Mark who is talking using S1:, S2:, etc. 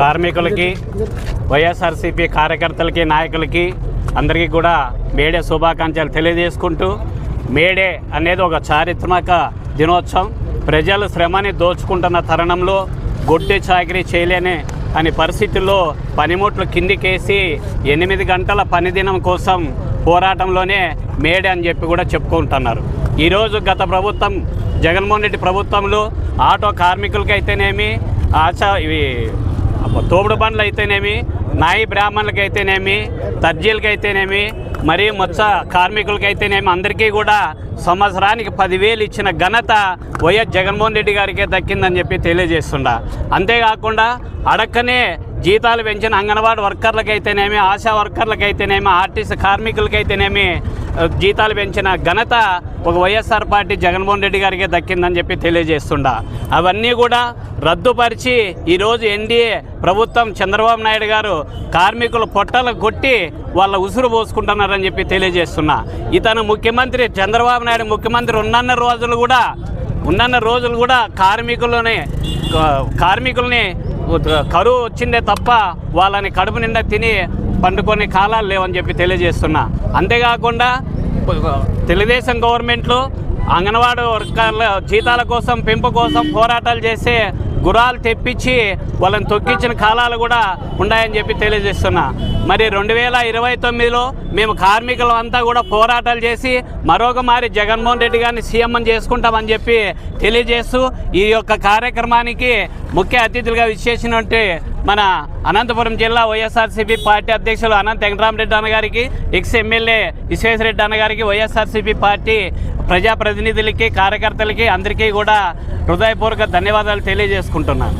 S1: కార్మికులకి వైఎస్ఆర్సీపీ కార్యకర్తలకి నాయకులకి అందరికీ కూడా మేడే శుభాకాంక్షలు తెలియజేసుకుంటూ మేడే అనేది ఒక చారిత్రక దినోత్సవం. ప్రజలు శ్రమని దోచుకుంటున్న తరుణంలో గొడ్డి చాకరీ చేయలేని అని పరిస్థితుల్లో పనిముట్లు కిందికేసి ఎనిమిది గంటల పనిదినం కోసం పోరాటంలోనే మేడే అని చెప్పి కూడా చెప్పుకుంటున్నారు. ఈరోజు గత ప్రభుత్వం జగన్మోహన్ రెడ్డి ప్రభుత్వంలో ఆటో కార్మికులకైతేనేమి ఆశా ఇవి తోపుడు బండ్లు అయితేనేమి నాయి బ్రాహ్మణులకి అయితేనేమి తర్జీలకి అయితేనేమి మరియు మత్స కార్మికులకైతేనేమి అందరికీ కూడా సంవత్సరానికి పదివేలు ఇచ్చిన ఘనత వైఎస్ జగన్మోహన్ రెడ్డి గారికే దక్కిందని చెప్పి తెలియజేస్తుండ. అంతేకాకుండా అడక్కనే జీతాలు పెంచిన అంగన్వాడీ వర్కర్లకైతేనేమి ఆశా వర్కర్లకైతేనేమి ఆర్టీసీ కార్మికులకైతేనేమి జీతాలు పెంచిన ఘనత ఒక వైఎస్ఆర్ పార్టీ జగన్మోహన్ రెడ్డి గారికే దక్కిందని చెప్పి తెలియజేస్తుండ. అవన్నీ కూడా రద్దుపరిచి ఈరోజు ఎన్డీఏ ప్రభుత్వం చంద్రబాబు నాయుడు గారు కార్మికుల పొట్టలు కొట్టి వాళ్ళ ఉసురు పోసుకుంటున్నారని చెప్పి తెలియజేస్తున్నా. ఇతను ముఖ్యమంత్రి చంద్రబాబు నాయుడు ముఖ్యమంత్రి ఉన్నన్న రోజులు కూడా ఉన్నన్న రోజులు కూడా కార్మికులని కార్మికుల్ని కరువు వచ్చిందే తప్ప వాళ్ళని కడుపు నిండా తిని పండుకొని కాలాలు లేవని చెప్పి తెలియజేస్తున్నా. అంతేకాకుండా తెలుగుదేశం గవర్నమెంట్లో అంగన్వాడీ వర్కర్ల జీతాల కోసం పెంపు కోసం పోరాటాలు చేసే గురాలు తెప్పించి వాళ్ళని తొక్కించిన కాలాలు కూడా ఉన్నాయని చెప్పి తెలియజేస్తున్నా. మరి రెండు వేల ఇరవై తొమ్మిదిలో మేము కార్మికులు అంతా కూడా పోరాటాలు చేసి మరొక మారి జగన్మోహన్ రెడ్డి గారిని సీఎం చేసుకుంటామని చెప్పి తెలియజేస్తూ ఈ యొక్క కార్యక్రమానికి ముఖ్య అతిథులుగా విచ్చేసినట్టు మన అనంతపురం జిల్లా వైఎస్ఆర్సీపీ పార్టీ అధ్యక్షులు అనంత వెంకటరామరెడ్డి అన్నగారికి ఎక్స్ ఎమ్మెల్యే విశ్వేశ్వరరెడ్డి అన్నగారికి వైఎస్ఆర్సీపీ పార్టీ ప్రజాప్రతినిధులకి కార్యకర్తలకి అందరికీ కూడా హృదయపూర్వక ధన్యవాదాలు తెలియజేసుకుంటున్నాను.